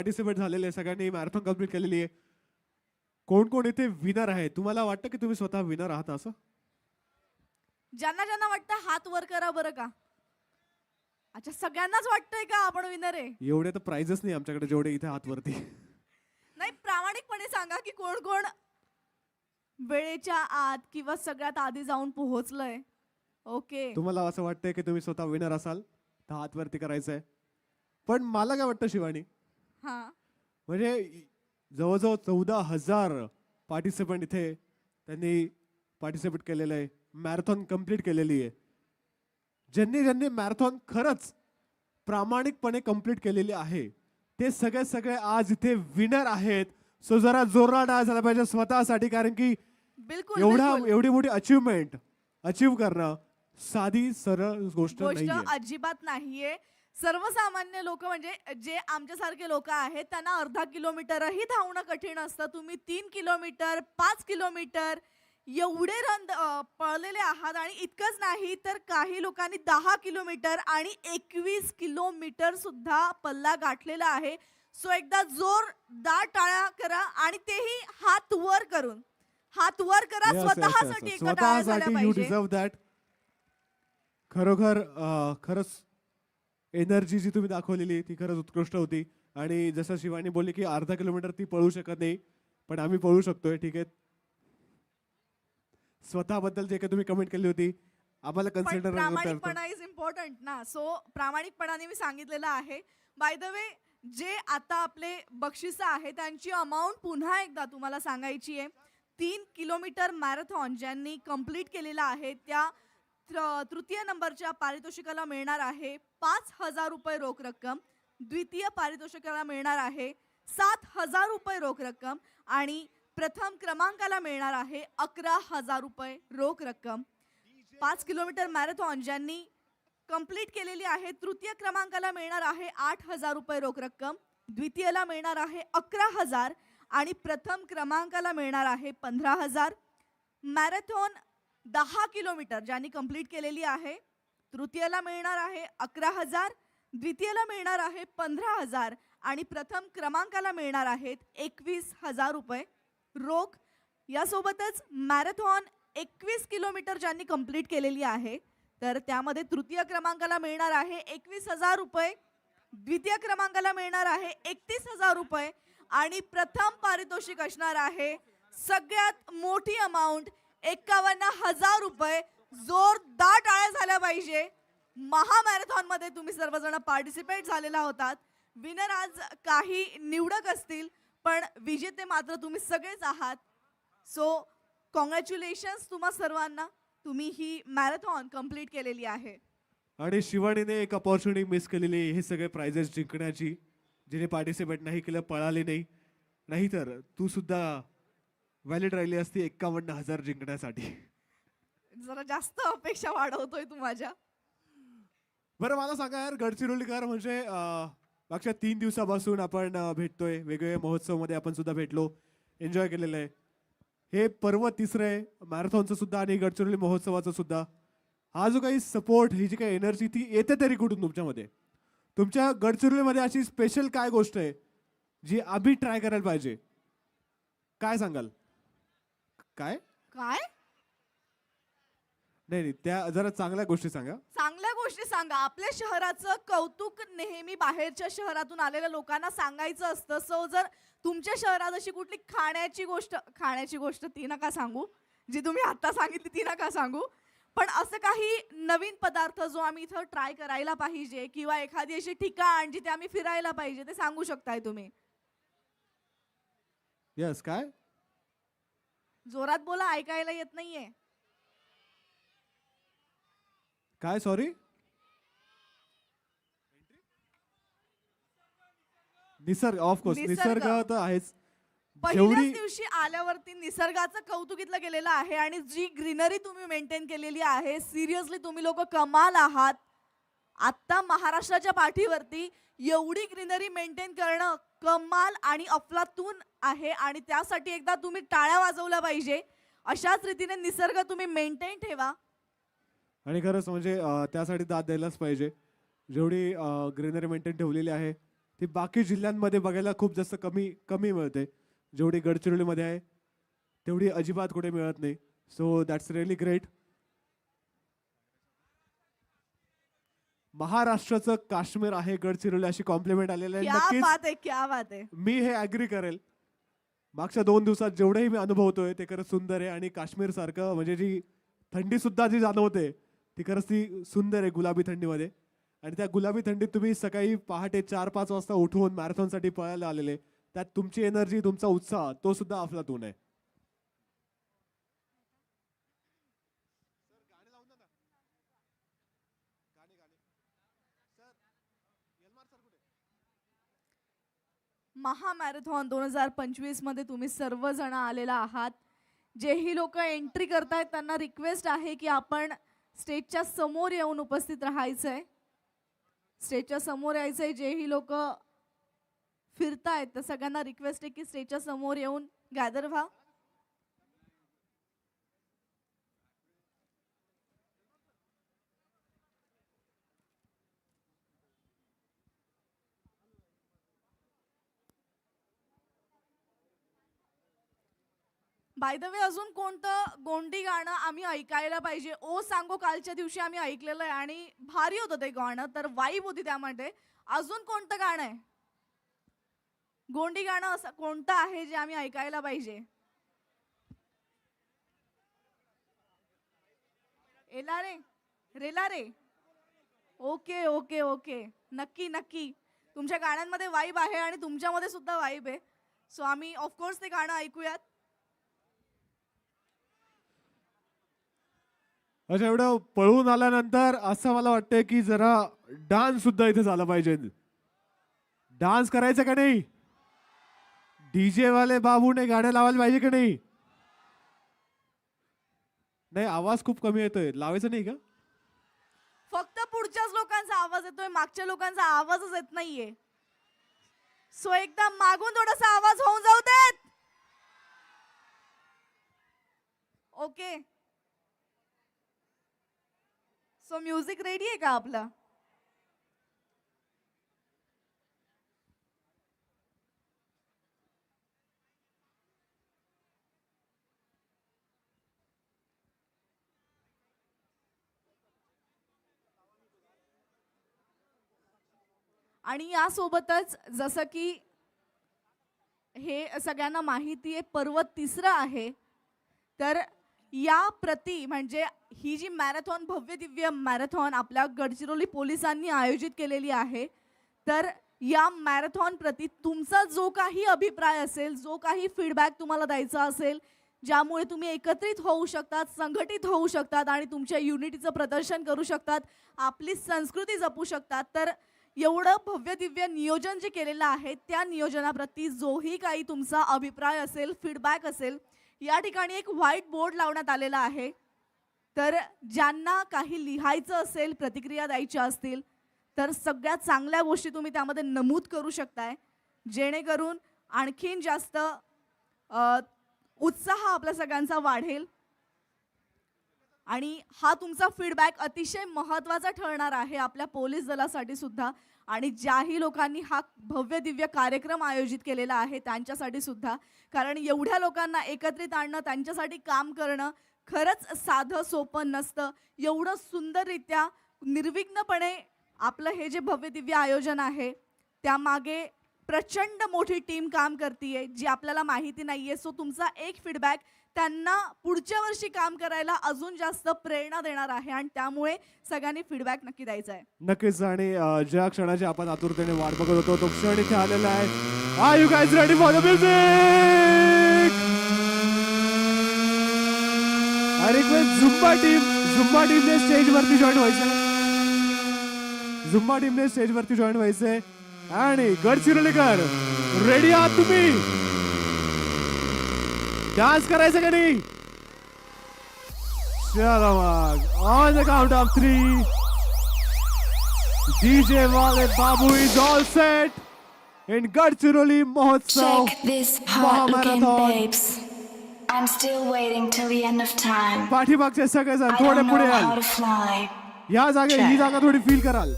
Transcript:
Participate झालेले आहे सगळ्यांनी मॅरेथॉन कंप्लीट केलेली आहे. कोण कोण इथे विनर आहे? तुम्हाला वाटतं की तुम्ही स्वतः विनर आहात असं? ज्यांना ज्यांना वाटतं हात वर करा बरं का. अच्छा सगळ्यांनाच वाटतंय का आपण विनर आहे? एवढे तर प्राइजेस नाही आमच्याकडे जेवढे इथे हात वरती. नाही प्रामाणिकपणे सांगा की कोण कोण वेळेच्या आत किंवा सगळ्यात आधी जाऊन पोहोचलंय. ओके तुम्हाला असं वाटतंय की तुम्ही स्वतः विनर असाल तर हात वरती करायचं आहे पण मला काय वाटतं शिवानी हा. म्हणजे जवळजवळ चौदा हजार पार्टिसिपंट इथे त्यांनी पार्टिसिपेट केलेलं आहे. मॅरेथॉन कंप्लीट केलेली आहे. ज्यांनी ज्यांनी मॅरेथॉन खरंच प्रामाणिकपणे कंप्लीट केलेली आहे ते सगळे सगळे आज इथे विनर आहेत. सो जरा जोरदार डाळ झाला पाहिजे स्वतःसाठी कारण की बिलकुल एवढा बिलकुल. एवढी मोठी अचिव्हमेंट अचीव करणं साधी सरळ गोष्ट गोष्ट नाहीये. अजिबात नाहीये. सर्वसामान्य लोक म्हणजे जे आमच्यासारखे लोक आहेत त्यांना अर्धा किलोमीटरही धावणं कठीण असतं. तुम्ही तीन किलोमीटर पाच किलोमीटर एवढे रन पळलेले आहात आणि इतकंच नाही तर काही लोकांनी दहा किलोमीटर आणि एकवीस किलोमीटर सुद्धा पल्ला गाठलेला आहे. सो एकदा जोरदार टाळ्या करा आणि तेही हात वर करून. हात वर करा Yes, yes, yes, स्वतःसाठी yes. एका टाळ्या झाल्या स्वतःसाठी यू पाहिजे. डिझर्व दॅट खरोखर खरंच एनर्जी जी तुम्ही दाखवलेली ती खरंच उत्कृष्ट होती. आणि जसं शिवानी बोलली की अर्धा किलोमीटर ती पळू शकत नाही पण आम्ही पळू शकतोय ठीक आहे? स्वतःबद्दल जे काही तुम्ही कमेंट केली होती आम्हाला कन्सिडर प्रामाणिकपणा इज इम्पॉर्टंट ना. सो प्रामाणिकपणाने मी सांगितलेलं आहे. बाय द वे जे आता आपले बक्षिसं आहे त्यांची अमाऊंट पुन्हा एकदा तुम्हाला सांगायची आहे. तीन किलोमीटर मॅरेथॉन ज्यांनी कंप्लीट केलेला आहे त्या तृतीय नंबरच्या पारितोषिकाला मिळणार आहे पाच हजार रुपये रोख रक्कम. द्वितीय पारितोषिकाला मिळणार आहे सात हजार रुपये रोख रक्कम आणि प्रथम क्रमांकाला मिळणार आहे अकरा हजार रुपये रोख रक्कम. पाच किलोमीटर मॅरेथॉन ज्यांनी कंप्लीट केलेली आहे तृतीय क्रमांकाला मिळणार आहे आठ हजार रुपये रोख रक्कम. द्वितीयला मिळणार आहे अकरा हजार आणि प्रथम क्रमांकाला मिळणार आहे पंधरा हजार. मॅरेथॉन दहा किलोमीटर ज्यांनी कंप्लीट केलेली आहे तृतीयला मिळणार आहे अकरा हजार द्वितीयला मिळणार आहे पंधरा हजार आणि प्रथम क्रमांकाला मिळणार आहेत एकवीस हजार रुपये. रोख यासोबतच मॅरेथॉन एकवीस किलोमीटर ज्यांनी कंप्लीट केलेली आहे तर त्यामध्ये तृतीय क्रमांकाला मिळणार आहे एकवीस हजार रुपये द्वितीय क्रमांकाला मिळणार आहे एकतीस हजार रुपये आणि प्रथम पारितोषिक असणार आहे सगळ्यात मोठी अमाऊंट एकावन्न हजार रुपये जोरदार टाळ्या झाल्या पाहिजे. महामॅरेथॉनमध्ये तुम्ही सर्वजण पार्टिसिपेट झालेला होतात. विनर आज काही निवडक असतील पण विजेते मात्र तुम्ही सगळेच आहात. सो कॉंग्रॅच्युलेशन्स तुम्हा सर्वांना. तुम्ही ही मॅरेथॉन कंप्लीट केलेली आहे. आणि शिवानीने एक अपॉर्च्युनिटी मिस केलेली आहे. हे सगळे प्राइजेस जिंकण्याची. जिने पार्टिसिपेट नाही केलं पळाले नाही. नाहीतर तू सुद्धा व्हॅलिड राहिली असती एक्कावन्न हजार जिंकण्यासाठी. जरा जास्त अपेक्षा वाढवतोय तू माझ्या. बरं मला सांगा यार गडचिरोलीकर म्हणजे अं, मागच्या तीन दिवसापासून आपण अं, भेटतोय. वेगवेगळ्या महोत्सवमध्ये आपण सुद्धा भेटलो. एन्जॉय केलेलं आहे. हे पर्व तिसरं आहे. मॅरेथॉनचं सुद्धा आणि गडचिरोली महोत्सवाचं सुद्धा. हा जो काही सपोर्ट ही जी काही एनर्जी ती येते तरी कुठून तुमच्यामध्ये? तुमच्या गडचिरोलीमध्ये अशी स्पेशल काय गोष्ट आहे जी आम्ही ट्राय करायला पाहिजे? काय सांगाल? काय? काय? नाही नाही त्या जरा चांगल्या गोष्टी सांगा. चांगल्या गोष्टी सांगा. आपल्या शहराचं कौतुक नेहमी बाहेरच्या शहरातून आलेल्या लोकांना सांगायचं असतं. सो जर तुमच्या शहरात अशी कुठली खाण्याची गोष्ट खाण्याची गोष्ट ती नका सांगू. जी तुम्ही आता सांगितली ती नका सांगू. पण असं काही नवीन पदार्थ जो आम्ही इथं ट्राय करायला पाहिजे किंवा एखादी अशी ठिकाण जिथे आम्ही फिरायला पाहिजे ते सांगू शकताय तुम्ही. यस काय? जोरात बोला ऐकायला येत नाहीये. काय सॉरी निसर्ग ऑफकोर्स निसर्ग. तर आहेच. पहिल्याच दिवशी आल्यावरती निसर्गाचं कौतुक इथलं गेलेलं आहे आणि जी ग्रीनरी तुम्ही मेंटेन केलेली आहे सिरियसली तुम्ही लोक कमाल आहात. आत्ता महाराष्ट्राच्या पाठीवरती एवढी ग्रीनरी मेंटेन करणं कमाल आणि अफलातून आहे आणि त्यासाठी एकदा तुम्ही टाळ्या वाजवल्या पाहिजे. अशाच रीतीने निसर्ग तुम्ही मेंटेन ठेवा. आणि खरंच म्हणजे अं, त्यासाठी दाद द्यायलाच पाहिजे. जेवढी ग्रीनरी मेंटेन ठेवलेली आहे ती बाकी जिल्ह्यांमध्ये बघायला खूप जास्त कमी कमी मिळते. जेवढी गडचिरोलीमध्ये आहे तेवढी अजिबात कुठे मिळत नाही. सो दॅट्स रिअली ग्रेट महाराष्ट्राचं काश्मीर आहे गडचिरोली अशी कॉम्प्लिमेंट आलेली आहे. क्या बात आहे क्या बात आहे. मी हे ऍग्री करेल. मागच्या दोन दिवसात जेवढेही मी अनुभवतोय ते खरंच सुंदर आहे आणि काश्मीर सारखं म्हणजे जी थंडी सुद्धा जी जाणवते ती खरंच ती सुंदर आहे गुलाबी थंडीमध्ये. आणि त्या गुलाबी थंडीत तुम्ही सकाळी पहाटे चार पाच वाजता उठवून मॅरेथॉनसाठी पळायला आलेले त्यात तुमची एनर्जी तुमचा उत्साह तो सुद्धा अफलातून आहे. महामॅरेथॉन दोन हजार पंचवीसमध्ये तुम्ही सर्वजण आलेला आहात. जेही लोक एंट्री करतायत त्यांना रिक्वेस्ट आहे की आपण स्टेजच्या समोर येऊन उपस्थित राहायचं आहे स्टेजच्या समोर यायचं आहे जेही लोक फिरतायत तर सगळ्यांना रिक्वेस्ट आहे की स्टेजच्या समोर येऊन गॅदर व्हा. बाय द वे अजून कोणतं गोंडी गाणं आम्ही ऐकायला पाहिजे? ओ सांगो कालच्या दिवशी आम्ही ऐकलेलं आहे आणि भारी होतं ते गाणं तर वाईब होती त्यामध्ये. अजून कोणतं गाणं आहे? गोंडी गाणं असं कोणतं आहे जे आम्ही ऐकायला पाहिजे? एला रे रेला रे. Okay okay okay. नक्की नक्की. तुमच्या गाण्यांमध्ये वाईब आहे आणि तुमच्यामध्ये सुद्धा वाईब आहे. सो आम्ही ऑफकोर्स ते गाणं ऐकूयात. अच्छा एवढं पळून आल्यानंतर असं मला वाटतंय की जरा डान्स सुद्धा इथे झाला पाहिजे. डान्स करायचा का नाही? डीजे वाले बाबूने गाणे लावायला पाहिजे का नाही? नाही आवाज खूप कमी येतोय. लावायचं नाही का? फक्त पुढच्याच लोकांचा आवाज येतोय मागच्या लोकांचा आवाजच येत नाहीये. सो एकदा मागून थोडासा आवाज होऊन जाऊ देत. ओके सो म्युझिक रेडी आहे का आपलं? आणि यासोबतच जसं की हे सगळ्यांना माहिती आहे पर्वत तिसरं आहे तर या प्रती म्हणजे ही जी मॅरेथॉन भव्य दिव्य मॅरेथॉन आपल्या गडचिरोली पोलिसांनी आयोजित केलेली आहे तर या मॅरेथॉन प्रती तुमचा जो काही अभिप्राय असेल जो काही फीडबॅक तुम्हाला द्यायचा असेल ज्यामुळे तुम्ही एकत्रित होऊ शकतात संघटित होऊ शकतात आणि तुमच्या युनिटीचं प्रदर्शन करू शकतात आपली संस्कृती जपू शकतात तर एवढं भव्य दिव्य नियोजन जे केलेलं आहे त्या नियोजनाप्रती जोही काही तुमचा अभिप्राय असेल फीडबॅक असेल या ठिकाणी एक व्हाईट बोर्ड लावण्यात आलेला आहे. तर ज्यांना काही लिहायचं असेल प्रतिक्रिया द्यायच्या असतील तर सगळ्यात चांगल्या गोष्टी तुम्ही त्यामध्ये नमूद करू शकताय. जेणेकरून आणखीन जास्त उत्साह आपल्या सगळ्यांचा वाढेल. आणि हा तुमचा फीडबॅक अतिशय महत्त्वाचा ठरणार आहे आपल्या पोलीस दलासाठी सुद्धा. आणि ज्याही लोकांनी हा भव्य दिव्य कार्यक्रम आयोजित केलेला आहे त्यांच्यासाठी सुद्धा. कारण एवढ्या लोकांना एकत्रित आणणं त्यांच्यासाठी काम करणं खरंच साधं सोपं नसतं. एवढं सुंदररित्या निर्विघ्नपणे आपलं हे जे भव्य दिव्य आयोजन आहे त्यामागे प्रचंड मोठी टीम काम करते जी आपल्याला माहिती नाहीये. सो तुमचा एक फीडबॅक त्यांना पुढच्या वर्षी काम करायला अजून जास्त प्रेरणा देणार आहे आणि त्यामुळे सगळ्यांनी फीडबॅक नक्की द्यायचा आहे. नक्कीच आणि ज्या क्षणाची आपण आतुरतेने वाट बघत होतो तो क्षण इथे आलेला आहे. Are you guys ready for the music Zumba team Zumba टीमने स्टेज वरती जॉईन व्हायचं झुंबा टीमने स्टेज वरती जॉईन व्हायचंय. आणि गडचिरोलीकर रेडी आहात तुम्ही? डान्स करायचं का नाही? On the count of three D J वाले Babu is all set in Gadchiroli महोत्सव पाठीमागच्या सगळ्या जण थोडे पुढे आल. या जागे ही जागा थोडी फील कराल.